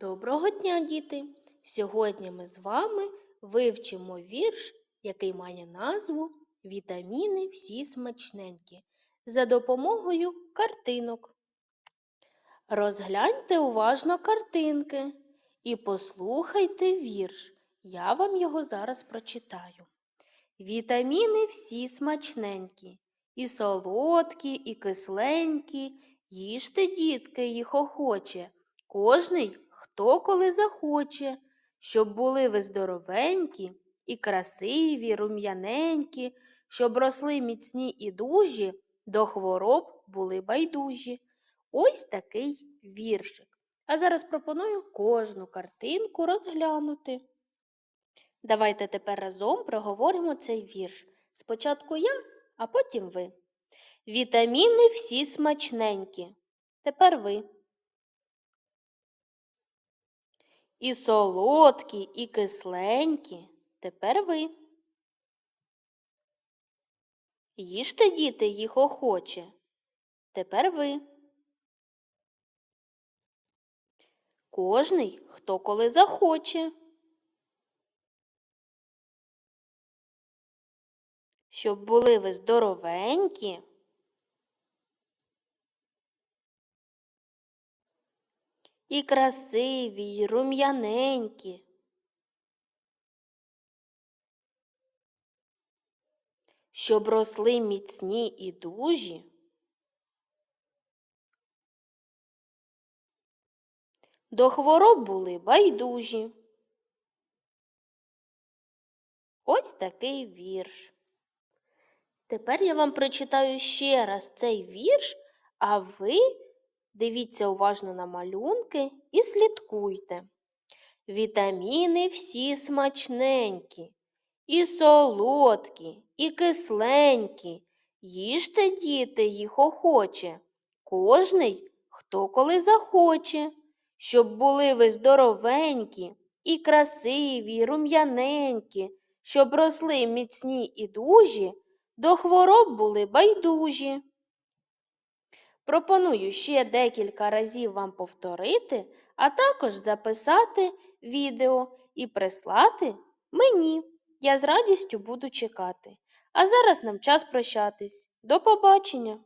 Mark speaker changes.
Speaker 1: Доброго дня, діти! Сьогодні ми з вами вивчимо вірш, який має назву Вітаміни всі смачненькі за допомогою картинок. Розгляньте уважно картинки і послухайте вірш. Я вам його зараз прочитаю. Вітаміни всі смачненькі, і солодкі, і кисленькі. Їжте, дітки, їх охоче. Кожний, хто коли захоче, щоб були ви здоровенькі і красиві, рум'яненькі, щоб росли міцні і дужі, до хвороб були байдужі. Ось такий віршик. А зараз пропоную кожну картинку розглянути. Давайте тепер разом проговоримо цей вірш. Спочатку я, а потім ви. Вітаміни всі смачненькі. Тепер ви. І солодкі, і кисленькі. Тепер ви. Їжте, діти, їх охоче. Тепер ви. Кожний, хто коли захоче. Щоб були ви здоровенькі. І красиві, і рум'яненькі. Щоб росли міцні і дужі. До хвороб були байдужі. Ось такий вірш. Тепер я вам прочитаю ще раз цей вірш, а ви дивіться уважно на малюнки і слідкуйте. Вітаміни всі смачненькі, і солодкі, і кисленькі. Їжте, діти, їх охоче, кожний, хто коли захоче, щоб були ви здоровенькі, і красиві, і рум'яненькі, щоб росли міцні і дужі, до хвороб були байдужі. Пропоную ще декілька разів вам повторити, а також записати відео і прислати мені. Я з радістю буду чекати. А зараз нам час прощатись. До побачення!